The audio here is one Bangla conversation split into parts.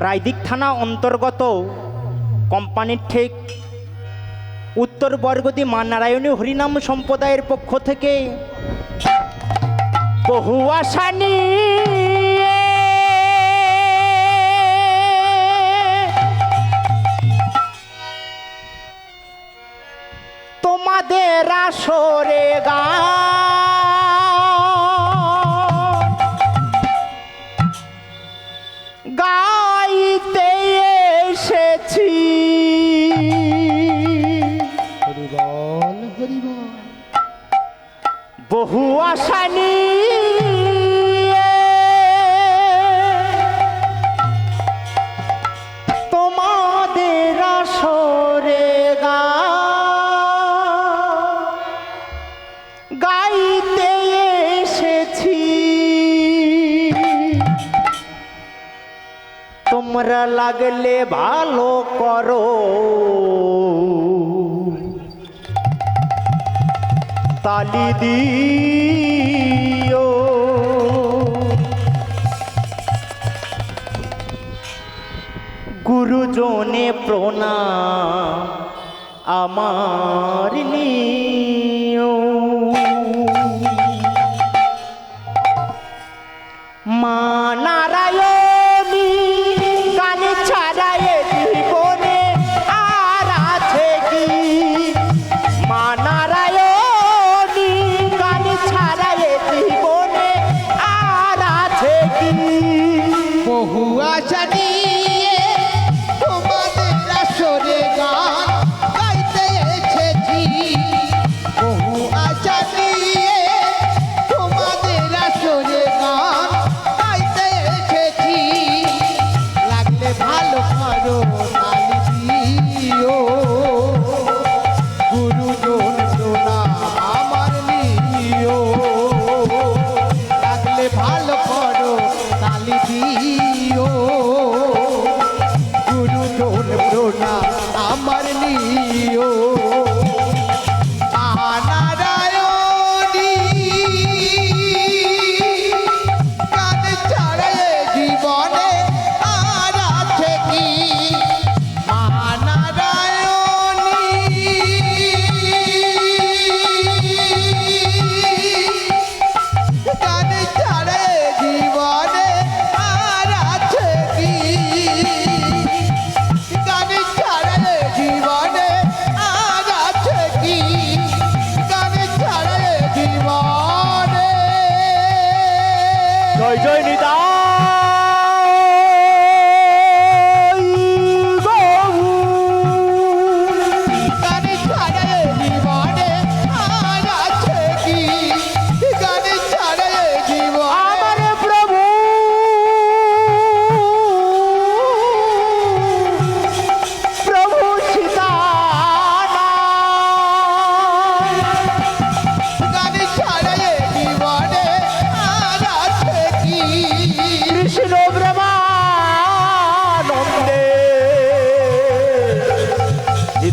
রায়দিক থানা অন্তর্গত কোম্পানির ঠিক উত্তর বরগদি মা নারায়ণী হরিনাম সম্প্রদায়ের পক্ষ থেকে বহু আশা নিয়ে তোমাদের আসরে গান। গাইতে হরিবল হরিবল বহু আশা নিয়ে তোমাদের আসরে গান গাইতে এসেছি। তোমরা লাগলে ভালো করো। তালি দিও। গুরুজনে প্রণাম আমার নিও বহু আশা নিয়ে তোমাদের আসরে গান গাইতে এসেছি। বহু আশা নিয়ে তোমাদের আসরে গান লাগলে ভালো করো ভালো করো তালি গুরুজন সোনা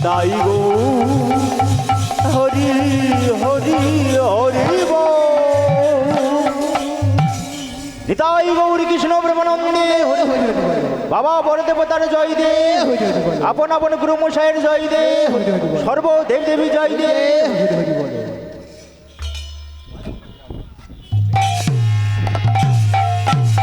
নিতাই গো। হরি হরি হরি। নিতাই গৌর কৃষ্ণ ব্রহ্মানন্দে। বাবা বড় দেবতার জয় দে। আপন আপন গুরু মশাইয়ের জয় দে। সর্ব দেব দেবী জয় দে।